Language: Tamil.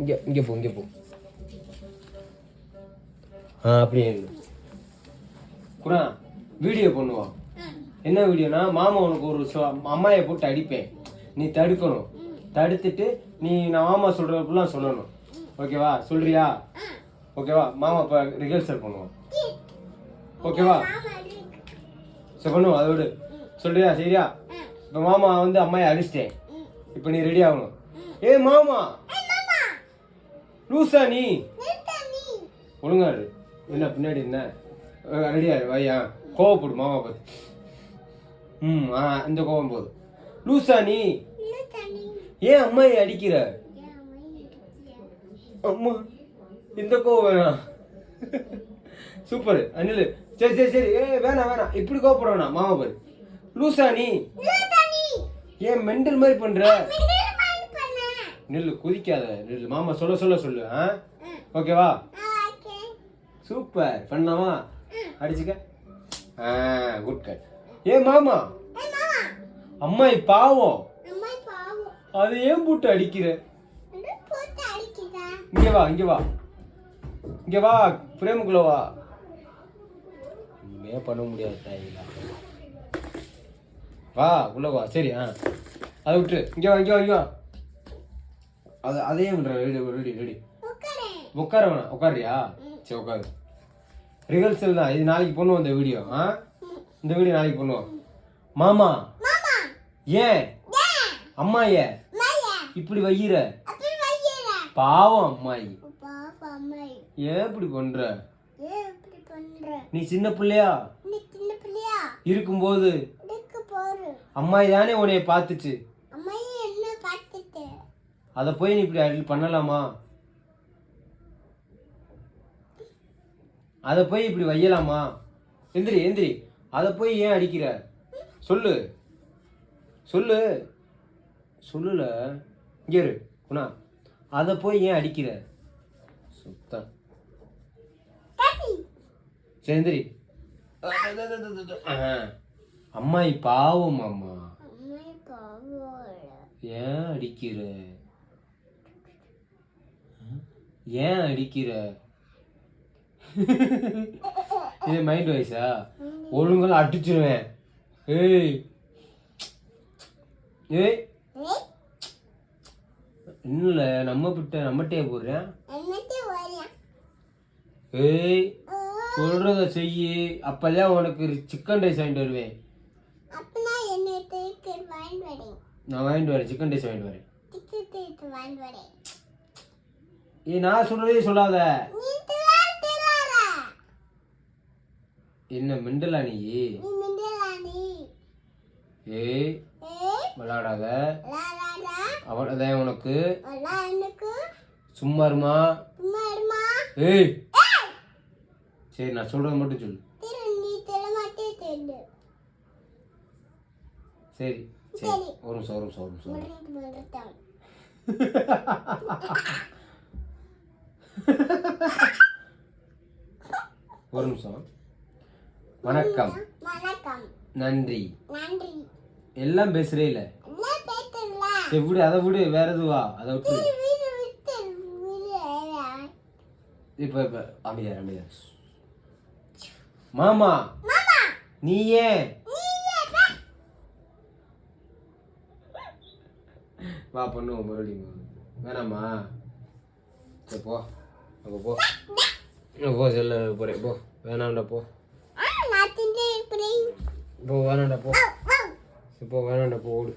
இங்கே இங்கே போ இங்கே போ. ஆ அப்படியே. குணா வீடியோ பண்ணுவோம் என்ன வீடியோனா மாமா உனக்கு ஒரு அம்மாயை போட்டு அடிப்பேன். நீ தடுக்கணும். தடுத்துட்டு நீ நான் மாமா சொல்கிறப்பெல்லாம் சொல்லணும். ஓகேவா? சொல்றியா? ஓகேவா? மாமா இப்போ ரிஹர்சல் பண்ணுவோம் ஓகேவா? சரி பண்ணுவோம் அதை விடு. சொல்றியா? சரியா? இப்போ மாமா வந்து அம்மாயை அடிச்சிட்டேன். இப்போ நீ ரெடி ஆகணும். ஏ மாமா! லூசா நீ. ஒழுங்கா இரு என்ன பின்னாடி என்ன? ரெடியா இரு வையா. கோவப்படு மாமா பார்த்து. ம் ஆ இந்த கோவம் போதும். லூசா நீ. ஏன் அம்மாயை அடிக்கிற? அம்மா இந்த கோவம் வேணாம். சூப்பர். அனில் சரி சரி சரி. ஏ வேணாம் வேணாம். இப்படி கோவப்பட வேணாம் மாமா பாரு லூசா நீ. ஏன் மெண்டல் மாதிரி பண்ற? நில்லு குதிக்காத நில்லு. மாமா சொல்ல சொல்ல சொல்லு ஆ? ஓகேவா? சூப்பர். பண்ணாமா அடிச்சுக்க? ஆ குட் கட் ஏ மாமா. அம்மா பாவம். அது ஏன் போட்டு அடிக்கிற? இங்கே வா இங்கே வா. இங்கே வா பிரேமுக்குள்ள வா. இனிமே பண்ண முடியாது தாயிலா வா உள்ள வா. சரி ஆ. அதை விட்டு இங்கே வா இங்கே வா இங்கே வா. அது அதையே விடுற ரெடி ரெடி ரெடி உட்கார. வேணாம் உட்காரியா சரி உட்காரு. ரிஹர்சல் தான். இது நாளைக்கு பண்ணுவோம் இந்த வீடியோ ஆ? இந்த வீடியோ நாளைக்கு பண்ணுவோம் மாமா. ஏன்? அம்மா ஏன்? இப்படி வையிற? பாவம் அம்மாயி. ஏன் இப்படி பண்ற? நீ சின்ன பிள்ளையா? இருக்கும்போது. அம்மாயி தானே உன்னைய பார்த்துச்சு. அதை போய் நீ இப்படி அடி பண்ணலாமா? அதை போய் இப்படி வையலாமா? எந்திரி எந்திரி. அதை போய் ஏன் அடிக்கிற? சொல்லு. சொல்லு. சொல்லுல. இங்க இரு குணா. அதை போய் ஏன் அடிக்கிற? சுத்தம். ஆ. அம்மாயி பாவம் அம்மா. ஏன் அடிக்கிற? ஏன் அடிக்கிற? இது மைண்ட் வாய்ஸா ஒழுங்கெல்லாம் அடிச்சிருவேன். ஏய். ஏய். இன்னும் நம்ம பிட்ட நம்மகிட்டே போடுறேன் ஏய். சொல்றத செய்யி. அப்பதான் உனக்கு சிக்கன் ரைஸ் வாங்கிட்டு வருவேன். நான் வாங்கிட்டு வரேன் சிக்கன் ரைஸ் வாங்கிட்டு வரேன். ஏய் நான் சொல்றதே சொல்லாத. என்ன மெண்டலா நீ? ஏய் விளாடாத. அவ்வளோதான் உனக்கு. சும்மா இருமா. ஏய். சரி நான் சொல்றது மட்டும் சொல்லு. சரி சரி. ஒரு நிமிஷம் ஒரு நிமிஷம் ஒரு நிமிஷம். ஒரு நிமிஷம். வணக்கம். வணக்கம். நன்றி. நன்றி. எல்லாம் பேசுறே இல்ல? சரி விடு அதை விடு வேற எதுவா? அதை விட்டு வீடு. விட்டு வீடு இப்ப இப்ப அமைதியா அமைதியா மாமா. நீ ஏன்? வா. பண்ணுவோம் மறுபடியும் வேணாமா? சரி போ. அங்கே போ. போ செல்ல போறேன் போ. வேணாம்டா போ. போ வேணாம்டா போ. சரி போ வேணாம்டா போ ஓடு.